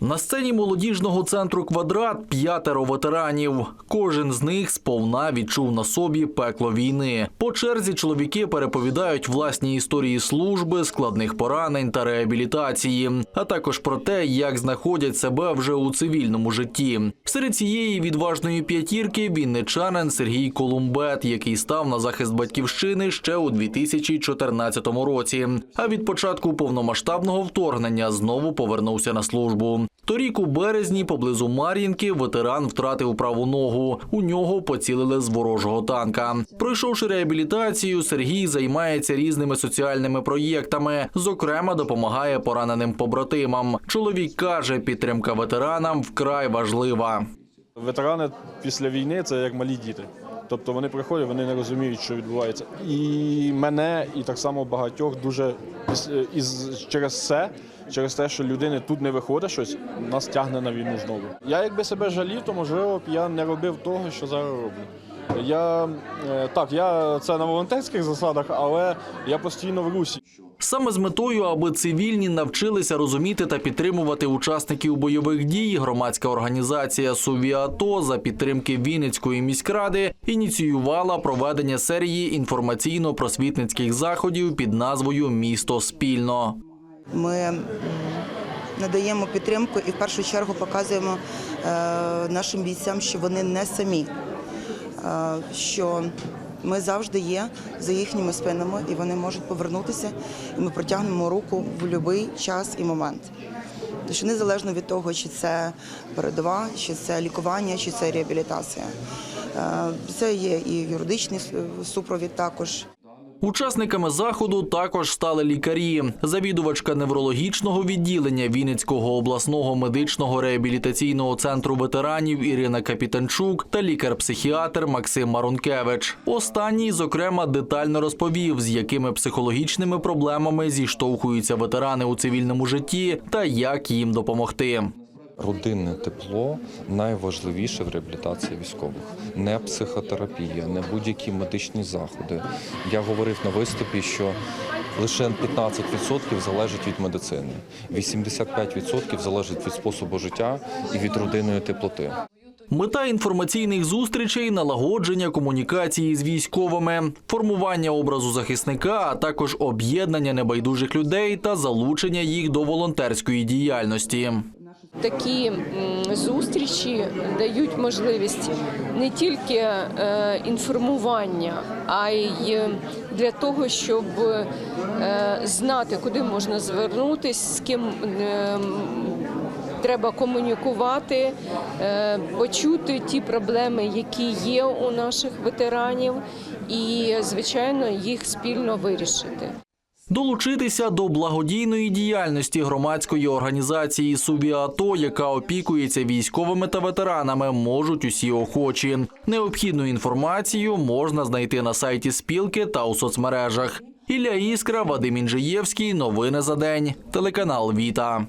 На сцені молодіжного центру Квадрат п'ятеро ветеранів. Кожен з них сповна відчув на собі пекло війни. По черзі чоловіки переповідають власні історії служби, складних поранень та реабілітації, а також про те, як знаходять себе вже у цивільному житті. Серед цієї відважної п'ятірки вінничанин Сергій Колумбет, який став на захист батьківщини ще у 2014 році. А від початку повномасштабного вторгнення знову повернувся на службу. Торік у березні поблизу Мар'їнки ветеран втратив праву ногу. У нього поцілили з ворожого танка. Пройшовши реабілітацію, Сергій займається різними соціальними проєктами. Зокрема, допомагає пораненим побратимам. Чоловік каже, підтримка ветеранам вкрай важлива. Ветерани після війни це як малі діти. Тобто вони приходять, вони не розуміють, що відбувається. І мене, і так само багатьох дуже із- через це, через те, що людини тут не виходить щось, нас тягне на війну знову. Я якби себе жалів, то можливо б я не робив того, що зараз роблю. Я е, так, я це на волонтерських засадах, але я постійно в русі. Саме з метою, аби цивільні навчилися розуміти та підтримувати учасників бойових дій, громадська організація «Сувіато» за підтримки Вінницької міськради ініціювала проведення серії інформаційно-просвітницьких заходів під назвою Місто спільно. Ми надаємо підтримку і в першу чергу показуємо е, нашим бійцям, що вони не самі, е, що ми завжди є за їхніми спинами, і вони можуть повернутися, і ми протягнемо руку в будь-який час і момент. Тож незалежно від того, чи це передова, чи це лікування, чи це реабілітація. Е, Це є і юридичний супровід також. Учасниками заходу також стали лікарі. Завідувачка неврологічного відділення Вінницького обласного медичного реабілітаційного центру ветеранів Ірина Капітанчук та лікар-психіатр Максим Марункевич. Останній, зокрема, детально розповів, з якими психологічними проблемами зіштовхуються ветерани у цивільному житті та як їм допомогти. Родинне тепло найважливіше в реабілітації військових. Не психотерапія, не будь-які медичні заходи. Я говорив на виступі, що лише 15% залежить від медицини, 85% залежить від способу життя і від родинної теплоти. Мета інформаційних зустрічей налагодження комунікації з військовими, формування образу захисника, а також об'єднання небайдужих людей та залучення їх до волонтерської діяльності. Такі зустрічі дають можливість не тільки е, інформування, а й для того, щоб е, знати, куди можна звернутися, з ким е, треба комунікувати, е, почути ті проблеми, які є у наших ветеранів, і звичайно їх спільно вирішити. Долучитися до благодійної діяльності громадської організації Субіато, яка опікується військовими та ветеранами, можуть усі охочі. Необхідну інформацію можна знайти на сайті спілки та у соцмережах. Ілля Іскра, Вадим Інжиєвський. Новини за день. Телеканал Віта.